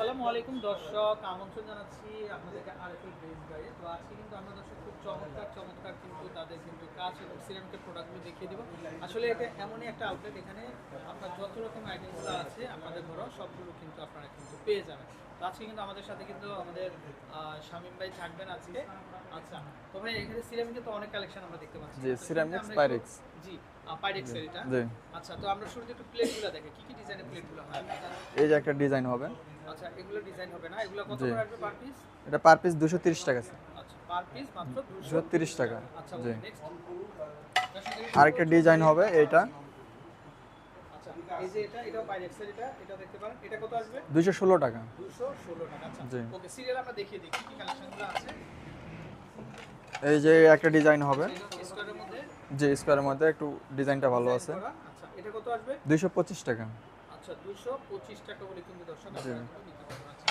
আসসালামু আলাইকুম দর্শক আমন্ত্রণ জানাচ্ছি আপনাদেরকে আরেকটি ড্রেস গাইডে তো আজকে কিন্তু আমরা দর্শক খুব চমৎকার চমৎকার কিন্তু তাদের কিন্তু কাজ এবং সিরামিকের প্রোডাক্টগুলো দেখিয়ে দিব। আসলে এটা এমনই একটা আউটলেট এখানে আপনার যত রকম আইটেমগুলো আছে আপনাদের ঘরও সবগুলো কিন্তু আপনারা কিন্তু পেয়ে যাবেন। তো আজকে কিন্তু আমাদের সাথে কিন্তু আমাদের শামীম ভাই থাকবেন আজকে। আচ্ছা তো ভাই এখানে সিরামিকের তো অনেক কালেকশন আমরা দেখতে পাচ্ছি। জি। জি পাইরেক্স এটা। জি। আচ্ছা তো আমরা শুরুতে একটু প্লেটগুলো দেখি কি কি ডিজাইনের প্লেটগুলো হয়? এই যে একটা ডিজাইন হবে। আচ্ছা এগুলো ডিজাইন হবে না? এগুলো কত করে আসবে পার পিস এটা পার পিস দুশো তিরিশ টাকা আছে আচ্ছা পার পিস মাত্র 200 দুশো তিরিশ টাকা আচ্ছা জি। আরেকটা ডিজাইন হবে এইটা। আচ্ছা এই যে এটা এটা এটা দেখতে পারেন। এটা কত আসবে? টাকা। 216 টাকা আচ্ছা। ওকে সিরিয়াল আমরা দেখিয়ে দিই কি কি কালেকশনগুলো আছে? এই যে একটা ডিজাইন হবে। স্কোয়ারের মধ্যে? যে স্কোয়ারের মধ্যে একটু ডিজাইনটা ভালো আছে। আচ্ছা এটা কত আসবে? দুইশো পঁচিশ টাকা। আচ্ছা 225 টাকা বলে কিন্তু দর্শক আপনারা নিতে পারবেন। আচ্ছা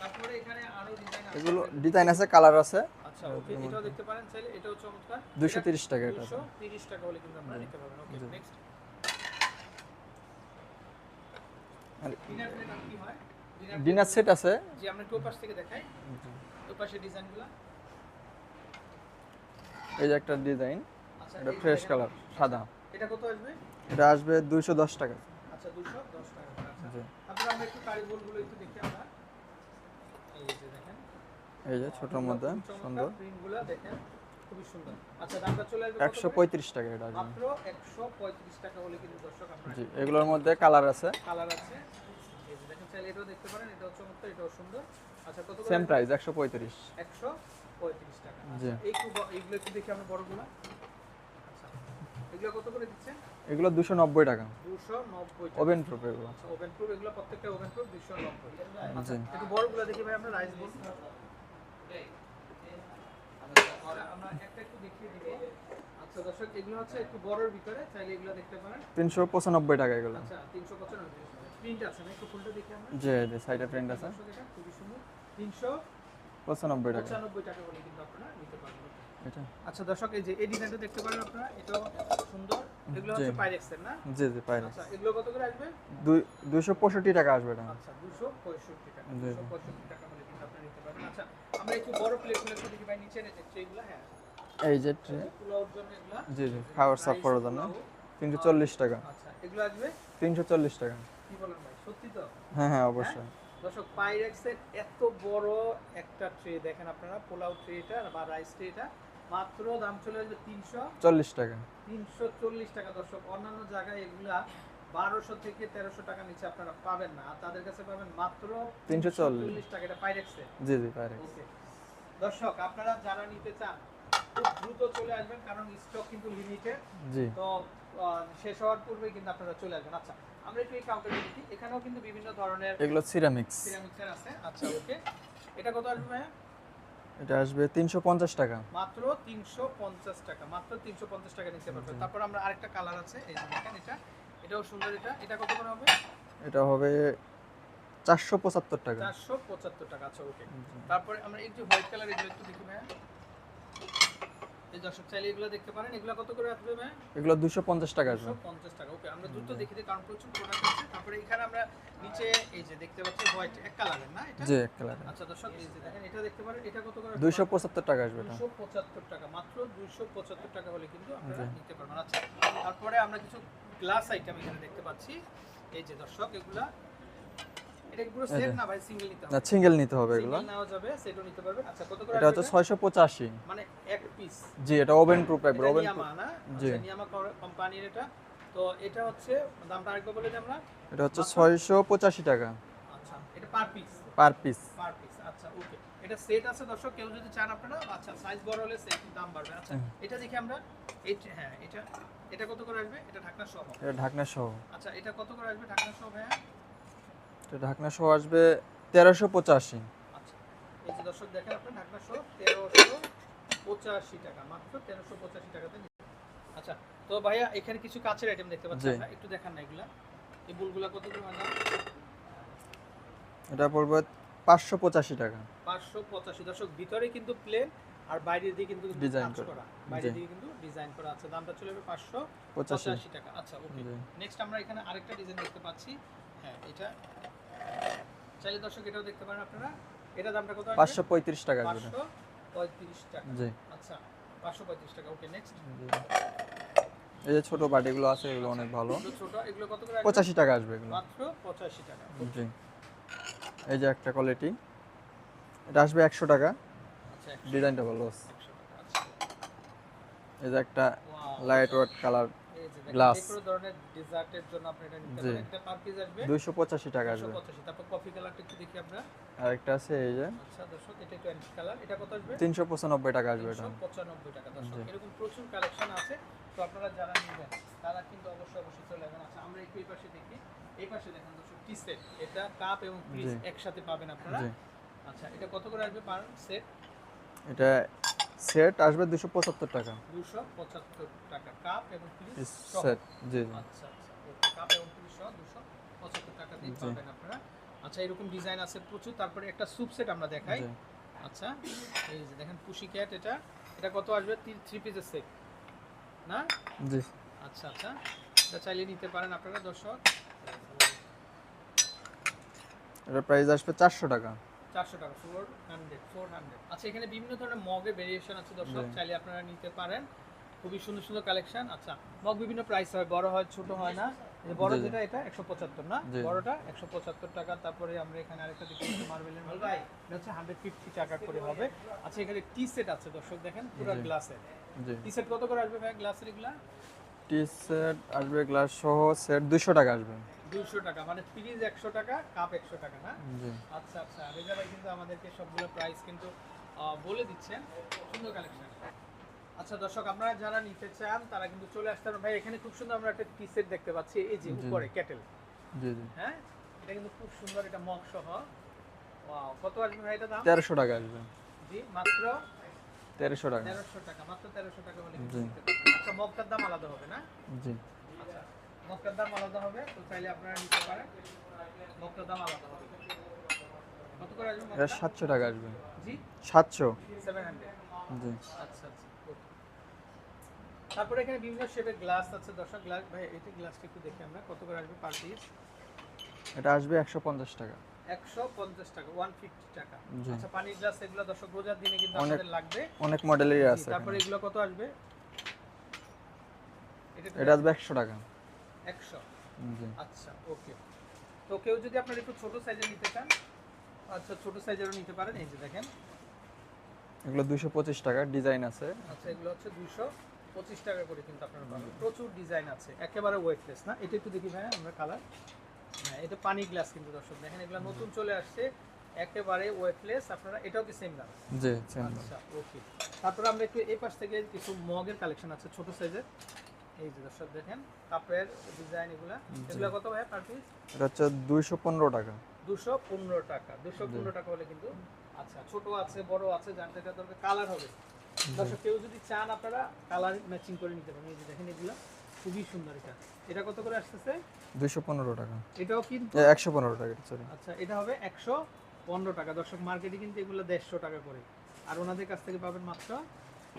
তারপরে এখানে আরও ডিজাইন আছে। এগুলো ডিজাইন আছে কালার আছে। আচ্ছা ওকে এটাও দেখতে পারেন চাইলে এটাও চমৎকার। দুশো তিরিশ টাকা এটা। দুশো তিরিশ টাকা হলে কিন্তু আপনারা নিতে পারবেন। ওকে নেক্সট ডিনার প্লেট আর কি ডিনার ডিনার সেট আছে। জি আমরা একটু ওপাশ থেকে দেখাই। ওপাশে ডিজাইনগুলো এই যে একটা ডিজাইন আচ্ছা এটা ফ্রেশ কালার সাদা। এটা কত আসবে? এটা আসবে দুইশো দশ টাকা। আচ্ছা 210 টাকা। আচ্ছা তারপর আমরা একটু কারিগরগুলো একটু দেখি আমরা। এই যে দেখেন। এই যে ছোটোর মধ্যে সুন্দর। প্রিন্টগুলো দেখেন খুবই সুন্দর। আচ্ছা দামটা চলে আসবে একশো পঁয়ত্রিশ টাকা এটা মাত্র 135 টাকা হলে কিন্তু দর্শক আপনারা জি এগুলোর মধ্যে কালার আছে। কালার আছে। এই যে দেখেন চাইলে এটাও দেখতে পারেন এটাও চমৎকার এটাও সুন্দর। আচ্ছা কত সেম প্রাইস একশো পঁয়ত্রিশ। একশো পঁয়ত্রিশ টাকা। জি। আচ্ছা, ব- এইগুলো একটু দেখি আমরা বড়গুলো। এগুলো কত করে দিচ্ছেন এগুলো দুশো নব্বই টাকা। দুশো নব্বই ওভেন প্রুফ এগুলো। আচ্ছা ওভেন প্রুফ এগুলো প্রত্যেকটা ওভেন প্রুফ দুশো নব্বই। আচ্ছা জি। একটু বড়গুলো দেখি ভাই আমরা রাইস বোল আমরা একটা একটু দেখিয়ে দিব আচ্ছা দর্শক এগুলো হচ্ছে একটু বড়র ভিতরে চাইলে এগুলো দেখতে পারেন। তিনশো পঁচানব্বই টাকা এগুলো। আচ্ছা তিনশো পঁচানব্বই প্রিন্ট আছে না একটু ফুলটা দেখি আমরা। যে যে সাইডে প্রিন্ট আছে। খুবই সুন্দর। তিনশো পঁচানব্বই টাকা। পঁচানব্বই টাকা করে কিন্তু আপনারা নিতে পারবেন। এটা। আচ্ছা দর্শক এই যে এই ডিজাইনটা দেখতে পারেন আপনারা এটাও সুন্দর। এগুলো হচ্ছে পাইরেক্সের না? জি জি পাই আচ্ছা এগুলো কত করে আসবে? দুই দুইশো পঁয়ষট্টি টাকা আসবে এটা। আচ্ছা দুশো পঁয়ষট্টি টাকা। জি। দুশো পঁয়ষট্টি টাকা হলে কিন্তু আপনারা নিতে পারবেন। আচ্ছা আমরা একটু বড় প্লেটগুলো একটু দেখি ভাই নিচে রেখে এইগুলো হ্যাঁ। এই যে এগুলা। জি জি খাবার সার্ভ করার জন্য। তিনশো চল্লিশ টাকা। আচ্ছা এগুলো আসবে? তিনশো চল্লিশ টাকা। কি বলেন ভাই সত্যি তো? হ্যাঁ হ্যাঁ অবশ্যই। দর্শক পাইরেক্সের এত বড় একটা ট্রে দেখেন আপনারা পোলাও ট্রেটা বা রাইস ট্রেটা মাত্র দাম চলে আসবে তিনশো। চল্লিশ টাকা। তিনশো চল্লিশ টাকা দর্শক। অন্যান্য জায়গায় এগুলা বারোশো থেকে তেরোশো টাকা নিচে আপনারা পাবেন না। তাদের কাছে পাবেন মাত্র 340 চল্লিশ। টাকা। এটা পাইরেক্সে জি জি পাই ওকে দর্শক আপনারা যারা নিতে চান খুব দ্রুত চলে আসবেন কারণ স্টক কিন্তু লিমিটেড জি। তো শেষ হওয়ার পূর্বে কিন্তু আপনারা চলে আসবেন। আচ্ছা আমরা একটু এই কাউন্টারে দেখি। এখানেও কিন্তু বিভিন্ন ধরনের এগুলো সিরামিক্স সিরামিক্সের আছে। আচ্ছা ওকে এটা কত আসবে ভাইয়া? এটা আসবে তিনশো পঞ্চাশ টাকা। মাত্র তিনশো পঞ্চাশ টাকা মাত্র তিনশো পঞ্চাশ টাকা নিতে পারবেন তারপর আমরা আরেকটা কালার আছে এই যে দেখেন এটা। এটাও সুন্দর এটা। এটা কত করে হবে? এটা হবে চারশো পঁচাত্তর টাকা। চারশো পঁচাত্তর টাকা আচ্ছা ওকে। তারপরে আমরা এই যে হোয়াইট কালার এগুলো একটু দেখি ভাইয়া। এই দর্শক চাইলে এগুলো দেখতে পারেন। এগুলো কত করে আসবে ভাইয়া এগুলো দুশো পঞ্চাশ টাকা আসবে। দুশো পঞ্চাশ টাকা। ওকে আমরা দ্রুত দেখি কারণ প্রচুর প্রোডাক্ট আছে। তারপরে এখানে আমরা নিচে এই যে দেখতে পাচ্ছি হোয়াইট এক কালারের না এটা? জি এক কালার আচ্ছা দর্শক এই যে দেখেন এটা দেখতে পারেন এটা কত করে দুইশো পঁচাত্তর টাকা আসবে এটা। দুশো পঁচাত্তর টাকা মাত্র দুইশো পঁচাত্তর টাকা হলে কিন্তু আপনারা নিতে পারবেন। আচ্ছা তারপরে আমরা কিছু গ্লাস আইটেম এখানে দেখতে পাচ্ছি। এই যে দর্শক এগুলা এটা সেট না ভাই সিঙ্গেল নিতে না হবে সিঙ্গেল নিতে হবে এগুলো। সিঙ্গেল যাবে সেটও নিতে পারবেন। আচ্ছা কত করে এটা হচ্ছে আসবে? ছয়শো পঁচাশি। মানে এক পিস জি এটা ওভেন প্রুফ একবার ওভেন না? জি। আচ্ছা নিয়ামা কোম্পানির এটা। তো এটা হচ্ছে দামটা আরেকবার বলে দিই আমরা। এটা হচ্ছে ছয়শো পঁচাশি টাকা। আচ্ছা এটা per piece per piece per piece আচ্ছা ওকে এটা সেট আছে দর্শক কেউ যদি চান আপনারা আচ্ছা সাইজ বড় হলে সেট দাম বাড়বে। আচ্ছা এটা দেখি আমরা। এই হ্যাঁ এটা এটা কত করে আসবে? এটা ঢাকনা সহ। এটা ঢাকনা সহ। আচ্ছা এটা কত করে আসবে ঢাকনা সহ ভাইয়া? এটা ঢাকনা সহ আসবে তেরোশো পঁচাশি। আচ্ছা দর্শক দেখেন আপনি ঢাকনা সহ তেরোশো পঁচাশি টাকা মাত্র তেরোশো পঁচাশি টাকাতে আচ্ছা তো ভাইয়া এখানে কিছু কাচের আইটেম দেখতে পাচ্ছি একটু দেখান না এগুলা। এই বুলগুলা কত করে এটা পড়বে পাঁচশো পঁচাশি টাকা। পাঁচশো পঁচাশি। দর্শক ভিতরে কিন্তু প্লেন আর কিন্তু কাজ করা। জি। দিকে কিন্তু ডিজাইন করা আছে। দামটা চলে যাবে পাঁচশো পঁচাশি। টাকা। আচ্ছা ওকে নেক্সট আমরা এখানে আরেকটা ডিজাইন দেখতে পাচ্ছি। হ্যাঁ এটা। চাইলে দর্শক এটাও দেখতে পারেন আপনারা। এটা দামটা কত? পাঁচশো পঁয়ত্রিশ টাকা আসবে। 535 টাকা। জি। আচ্ছা 535 টাকা। ওকে নেক্সট এই যে ছোট বাটিগুলো আছে এগুলো অনেক ভালো। ছোট এগুলো কত করে? পঁচাশি টাকা আসবে এগুলো। মাত্র 85 টাকা। জি। এই যে একটা কোয়ালিটি এটা আসবে একশো টাকা। আচ্ছা ডিজাইনটা ভালো আছে 100 টাকা আচ্ছা। এই যে একটা লাইট ওয়েট কালার যে দেখেন, glass। যে ধরনের ডেজার্টের জন্য আপনি এটা নিতে পারেন। এটা পার পিস আসবে। দুইশো পঁচাশি টাকা আসবে। 185 তারপর কফি কালারটা একটু দেখি আমরা। আর একটা আছে এই যে। আচ্ছা দর্শক এটা একটু অ্যান্টিক কালার এটা কত আসবে? তিনশো পঁচানব্বই টাকা আসবে এটা। 395 টাকা দর্শক। এরকম প্রচুর কালেকশন আছে। তো আপনারা যারা নেবেন তারা কিন্তু অবশ্যই অবশ্যই চলে যাবেন আচ্ছা আমরা একটু এই পাশে দেখি। এই পাশে দেখেন দর্শক টি সেট এটা কাপ এবং পিস একসাথে পাবেন আপনারা। আচ্ছা এটা কত করে আসবে পার সেট এটা সেট আসবে দুশো পঁচাত্তর টাকা। দুশো পঁচাত্তর টাকা কাপ এবং সেট জি জি। আচ্ছা আচ্ছা কাপ এবং দুশো পঁচাত্তর টাকা দিয়ে। পাবেন আপনারা। আচ্ছা এরকম ডিজাইন আছে প্রচুর। তারপরে একটা স্যুপ সেট আমরা দেখাই। আচ্ছা এই যে দেখেন পুশি ক্যাট এটা। এটা কত আসবে? থ্রি পিসের সেট না? জি। আচ্ছা আচ্ছা। এটা চাইলে নিতে পারেন আপনারা দর্শক। এটার প্রাইস আসবে চারশো টাকা। চারশো টাকা ফোর হান্ড্রেড ফোর হান্ড্রেড আচ্ছা এখানে বিভিন্ন ধরনের মগের ভেরিয়েশন আছে দর্শক চাইলে আপনারা নিতে পারেন। খুবই সুন্দর সুন্দর কালেকশন আচ্ছা মগ বিভিন্ন প্রাইস হয় বড় হয় ছোট হয় না? বড়। যেটা এটা একশো পঁচাত্তর না? বড়টা একশো পঁচাত্তর টাকা। তারপরে আমরা এখানে আরেকটা দেখি মার্বেলের মধ্যে এটা হচ্ছে হান্ড্রেড ফিফটি টাকা করে হবে। আচ্ছা এখানে টি সেট আছে দর্শক দেখেন পুরো গ্লাসের টি সেট কত করে আসবে ভাই গ্লাসের এগুলা? টি সেট আসবে গ্লাস সহ সেট দুশো টাকা আসবে। দুইশো টাকা মানে ফ্রিজ একশো টাকা কাপ একশো টাকা না? আচ্ছা আচ্ছা রেজা ভাই কিন্তু আমাদেরকে সবগুলো প্রাইস কিন্তু বলে দিচ্ছেন। সুন্দর কালেকশন আচ্ছা দর্শক আপনারা যারা নিতে চান তারা কিন্তু চলে আসতে পারেন। ভাই এখানে খুব সুন্দর আমরা একটা টি সেট দেখতে পাচ্ছি। এই যে উপরে ক্যাটেল জি জি। হ্যাঁ? এটা কিন্তু খুব সুন্দর এটা মগ সহ। ওয়াও কত আসবে ভাই এটা দাম? তেরোশো টাকা আসবে। জি মাত্র তেরোশো টাকা। তেরোশো টাকা মাত্র তেরোশো টাকা পারবেন। আচ্ছা মগটার দাম আলাদা হবে না? জি। আচ্ছা। মগটার দাম আলাদা হবে তো চাইলে আপনারা নিতে পারেন। মগটার দাম আলাদা হবে। কত করে আসবে এটা? সাতশো টাকা আসবে। জি? সাতশো? সেভেন হান্ড্রেড জি। আচ্ছা আচ্ছা তারপরে এখানে বিভিন্ন শেপের গ্লাস আছে। দর্শক গ্লাস ভাই এই গ্লাসটা একটু দেখি আমরা। কত করে আসবে পার পিস এটা আসবে একশো পঞ্চাশ টাকা। একশো পঞ্চাশ টাকা ওয়ান ফিফটি টাকা। আচ্ছা পানির গ্লাস এগুলো দর্শক রোজার দিনে কিন্তু আমাদের লাগবে। অনেক মডেলেরই আছে তারপরে এগুলো কত আসবে? এটা আসবে একশো টাকা। একশো। আচ্ছা ওকে। তো কেউ যদি আপনার একটু ছোট সাইজের নিতে চান আচ্ছা ছোট সাইজেরও নিতে পারেন এই যে দেখেন। এগুলো দুশো পঁচিশ টাকা ডিজাইন আছে। আচ্ছা এগুলো হচ্ছে দুশো পঁচিশ টাকা করে কিন্তু আপনারা পাবেন। প্রচুর ডিজাইন আছে একেবারে ওয়েটলেস না? এটা একটু দেখি ভাই আমরা কালার হ্যাঁ এটা পানি গ্লাস কিন্তু দর্শক দেখেন এগুলো নতুন চলে আসছে একেবারে ওয়েটলেস আপনারা এটাও কি সেম দাম? জি সেম আচ্ছা ওকে। তারপরে আমরা একটু এই পাশ থেকে কিছু মগের কালেকশন আছে ছোট সাইজের এই যে দর্শক দেখেন কাপের ডিজাইন এগুলা। এগুলো কত ভাই পার পিস এটা হচ্ছে দুইশো পনেরো টাকা। দুশো পনেরো টাকা। দুশো পনেরো টাকা হলে কিন্তু আচ্ছা ছোট আছে বড় আছে যার যেটা দরকার কালার হবে। দর্শক কেউ যদি চান আপনারা কালার ম্যাচিং করে নিতে পারেন। এই যে দেখেন এগুলো খুবই সুন্দর এটা। এটা কত করে আসতেছে? দুইশো পনেরো টাকা। এটাও কিন্তু একশো পনেরো টাকা সরি আচ্ছা এটা হবে একশো পনেরো টাকা। দর্শক মার্কেটে কিন্তু এগুলো দেড়শো টাকা করে। আর ওনাদের কাছ থেকে পাবেন মাত্র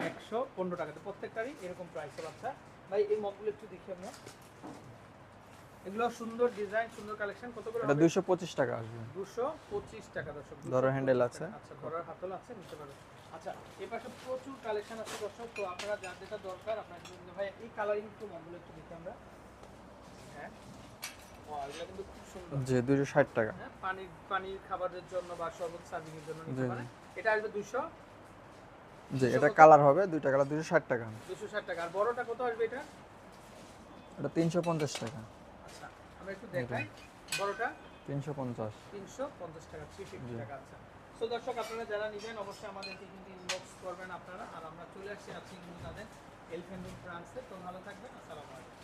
একশো পনেরো টাকাতে প্রত্যেকটারই এরকম প্রাইস আচ্ছা ভাই এই মগগুলো একটু দেখি আমরা। এগুলো সুন্দর ডিজাইন সুন্দর কালেকশন কত করে এটা হবে? দুইশো পঁচিশ টাকা আসবে। দুশো পঁচিশ টাকা দর্শক। 225 handle টাকা। আছে। আচ্ছা ধরার হাতল আছে নিতে পারবেন আচ্ছা এই পাশে প্রচুর কালেকশন আছে দর্শক। তো আপনারা যার যেটা দরকার আপনার জন্য ভাই এই কালারিং একটু মগগুলো একটু দেখি আমরা। হ্যাঁ। Wow, কিন্তু খুব সুন্দর। জি দুইশো ষাট টাকা। হ্যাঁ পানির পানির খাবারের জন্য বা শরবত সার্ভিং এর জন্য নিতে পারেন। এটা আসবে দুশো জি এটা কালার হবে দুইটা কালার দুইশো ষাট টাকা। দুশো ষাট টাকা। আর বড়টা কত আসবে এটা? এটা তিনশো পঞ্চাশ টাকা। আচ্ছা আমরা একটু দেখাই। বড়টা? তিনশো পঞ্চাশ। তিনশো পঞ্চাশ টাকা থ্রি ফিফটি। টাকা আচ্ছা। তো দর্শক আপনারা যারা নেবেন অবশ্যই আমাদেরকে কিন্তু ইনবক্স করবেন আপনারা। আর আমরা চলে আসছি আজকে কিন্তু তাদের এলিফেন্ট ফ্রান্সে তো ভালো থাকবেন আসসালামু আলাইকুম।